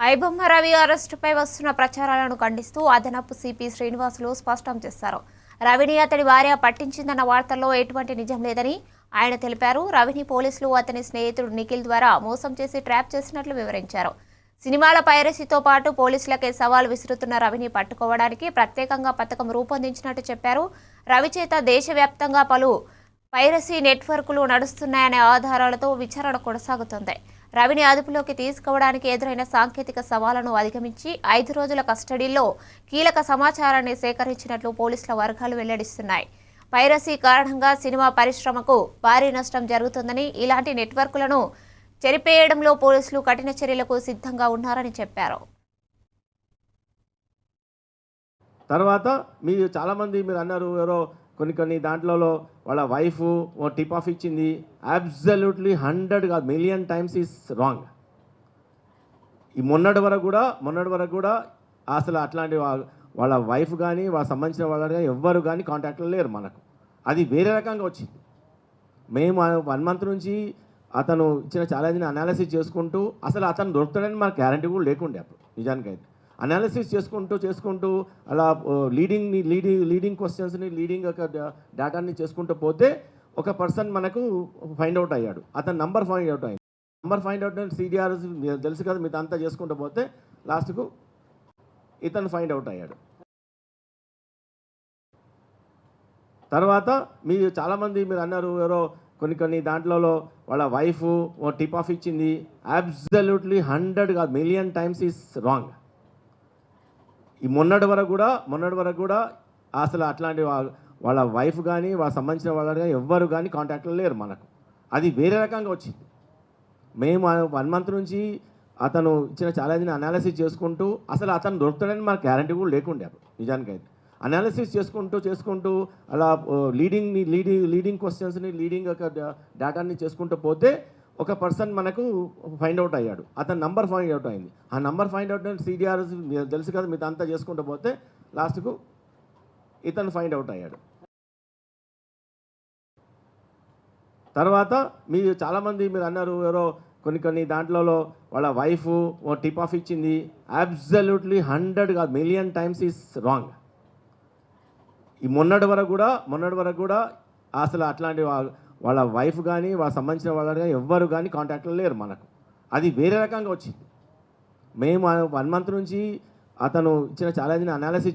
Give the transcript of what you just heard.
ఐబొమ్మ రవి అరెస్టుపై వస్తున్న ప్రచారాలను ఖండిస్తూ అదనపు సిపి శ్రీనివాసులు స్పష్టం చేశారు. రవిని అతడి భార్య పట్టించిందన్న వార్తల్లో ఎటువంటి నిజం లేదని ఆయన తెలిపారు. రవిని పోలీసులు అతని స్నేహితుడు నిఖిల్ ద్వారా మోసం చేసి ట్రాప్ చేసినట్లు వివరించారు. సినిమాల పైరసీతో పాటు పోలీసులకే సవాల్ విసురుతున్న రవిని పట్టుకోవడానికి ప్రత్యేకంగా పథకం రూపొందించినట్టు చెప్పారు. రవి చేత దేశవ్యాప్తంగా పలు పైరసీ నెట్వర్క్లు నడుస్తున్నాయనే ఆధారాలతో విచారణ కొనసాగుతోంది. రవిని అదుపులోకి తీసుకోవడానికి ఎదురైన సాంకేతిక సవాళ్ళను అధిగమించి ఐదు రోజుల కస్టడీలో కీలక సమాచారాన్ని సేకరించినట్లు పోలీసుల వర్గాలు వెల్లడిస్తున్నాయి. పైరసీ కారణంగా సినిమా పరిశ్రమకు భారీ నష్టం జరుగుతుందని ఇలాంటి నెట్వర్క్లను చెరిపేయడంలో పోలీసులు కఠిన చర్యలకు సిద్ధంగా ఉన్నారని చెప్పారు. తర్వాత మీరు చాలామంది మీరు అన్నారు ఎవరో కొన్ని కొన్ని దాంట్లలో వాళ్ళ వైఫ్ ఓ టిప్ ఆఫ్ ఇచ్చింది. అబ్జల్యూట్లీ హండ్రెడ్ కాదు మిలియన్ టైమ్స్ ఈస్ రాంగ్ ఈ మొన్నటి వరకు కూడా మొన్నటి వరకు కూడా అసలు అట్లాంటి వాళ్ళ వైఫ్ కానీ వాళ్ళకి సంబంధించిన వాళ్ళు కానీ ఎవ్వరు కానీ కాంటాక్ట్లో లేరు మనకు. అది వేరే రకంగా వచ్చింది. మేము వన్ మంత్ నుంచి అతను ఇచ్చిన ఛాలెంజ్ని అనాలిసిస్ చేసుకుంటూ అసలు అతను దొరుకుతాడని మనకు గ్యారంటీ కూడా లేకుండే అప్పుడు నిజానికైతే. అనాలిసిస్ చేసుకుంటూ చేసుకుంటూ అలా లీడింగ్ని లీడింగ్ లీడింగ్ క్వశ్చన్స్ని లీడింగ్ ఒక డేటాని చేసుకుంటూ పోతే ఒక పర్సన్ మనకు ఫైండ్ అవుట్ అయ్యాడు. అతని నంబర్ ఫైండ్ అవుట్ అయింది. నంబర్ ఫైండ్ అవుట్ సిడిఆర్ తెలుసు కదా మీతో అంతా చేసుకుంటూ పోతే లాస్ట్కు ఇతను ఫైండ్ అవుట్ అయ్యాడు. తర్వాత మీరు చాలామంది మీరు అన్నారు ఎవరో కొన్ని కొన్ని దాంట్లలో వాళ్ళ వైఫ్ టిప్ ఆఫ్ ఇచ్చింది. అబ్జల్యూట్లీ హండ్రెడ్ కాదు మిలియన్ టైమ్స్ ఈస్ రాంగ్ ఈ మొన్నటి వరకు కూడా మొన్నటి వరకు కూడా అసలు అట్లాంటి వాళ్ళ వైఫ్ కానీ వాళ్ళ సంబంధించిన వాళ్ళు కానీ ఎవ్వరు కానీ కాంటాక్ట్లో లేరు మనకు. అది వేరే రకంగా వచ్చింది. మేము వన్ మంత్ నుంచి అతను ఇచ్చిన ఛాలెంజ్ని అనాలిసిస్ చేసుకుంటూ అసలు అతను దొరుకుతాడని మనకు గ్యారంటీ కూడా లేకుండే నిజానికైతే. అనాలిసిస్ చేసుకుంటూ చేసుకుంటూ అలా లీడింగ్ని లీడింగ్ లీడింగ్ క్వశ్చన్స్ని లీడింగ్ ఒక డేటాని చేసుకుంటూ పోతే ఒక పర్సన్ మనకు ఫైండ్ అవుట్ అయ్యాడు. అతని నంబర్ ఫైండ్ అవుట్ అయింది. ఆ నంబర్ ఫైండ్ అవుట్ అయిన సిడిఆర్ తెలుసు కదా మీతో అంతా చేసుకుంటూ పోతే లాస్ట్కు ఇతను ఫైండ్ అవుట్ అయ్యాడు. తర్వాత మీరు చాలామంది మీరు అన్నారు ఎవరో కొన్ని కొన్ని దాంట్లలో వాళ్ళ వైఫ్ టిప్ ఆఫ్ ఇచ్చింది. అబ్జల్యూట్లీ హండ్రెడ్ కాదు మిలియన్ టైమ్స్ ఈస్ రాంగ్ ఈ మొన్నటి వరకు కూడా మొన్నటి వరకు కూడా అసలు అట్లాంటి వాళ్ళ వైఫ్ కానీ వాళ్ళ సంబంధించిన వాళ్ళు కానీ ఎవ్వరు కానీ కాంటాక్ట్లో లేరు మనకు. అది వేరే రకంగా వచ్చింది. మేము వన్ మంత్ నుంచి అతను ఇచ్చిన ఛాలెంజ్ని అనాలిసిస్